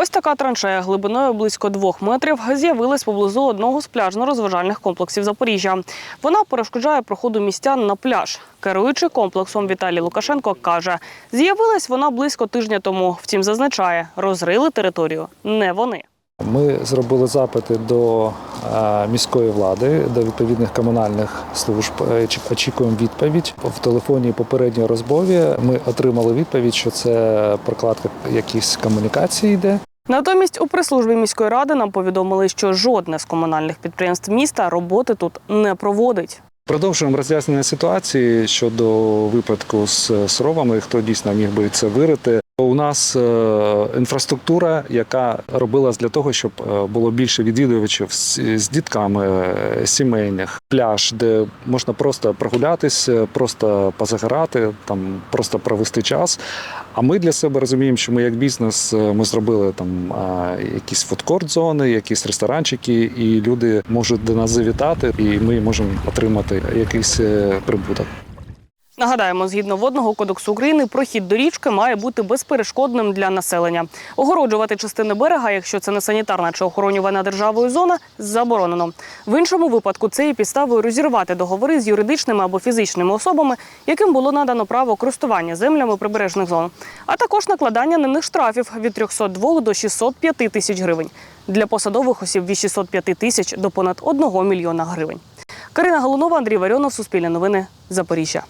Ось така траншея глибиною близько двох метрів з'явилась поблизу одного з пляжно-розважальних комплексів Запоріжжя. Вона перешкоджає проходу містян на пляж. Керуючий комплексом Віталій Лукашенко каже, з'явилась вона близько тижня тому. Втім, зазначає, розрили територію не вони. Ми зробили запити до е, міської влади, до відповідних комунальних служб. Е, Очікуємо відповідь в телефонній попередньої розмові. Ми отримали відповідь, що це прокладка якісь комунікації йде. Натомість у прес-службі міської ради нам повідомили, що жодне з комунальних підприємств міста роботи тут не проводить. Продовжуємо роз'яснення ситуації щодо випадку з сровами, хто дійсно міг би це вирити. У нас е, інфраструктура, яка робилась для того, щоб е, було більше відвідувачів з, дітками е, сімейних, пляж, де можна просто прогулятись, е, просто позагорати, там просто провести час. А ми для себе розуміємо, що ми як бізнес е, ми зробили там якісь фудкорт-зони, якісь ресторанчики, і люди можуть до нас завітати, і ми можемо отримати якийсь е, прибуток. Нагадаємо, згідно водного кодексу України, прохід до річки має бути безперешкодним для населення. Огороджувати частини берега, якщо це не санітарна чи охоронювана державою зона, заборонено. В іншому випадку це є підставою розірвати договори з юридичними або фізичними особами, яким було надано право користування землями прибережних зон, а також накладання на них штрафів від 302 до 605 тисяч гривень. Для посадових осіб від 605 тисяч до понад 1 мільйона гривень. Карина Галунова, Андрій Варіонов, Суспільне новини, Запоріжжя.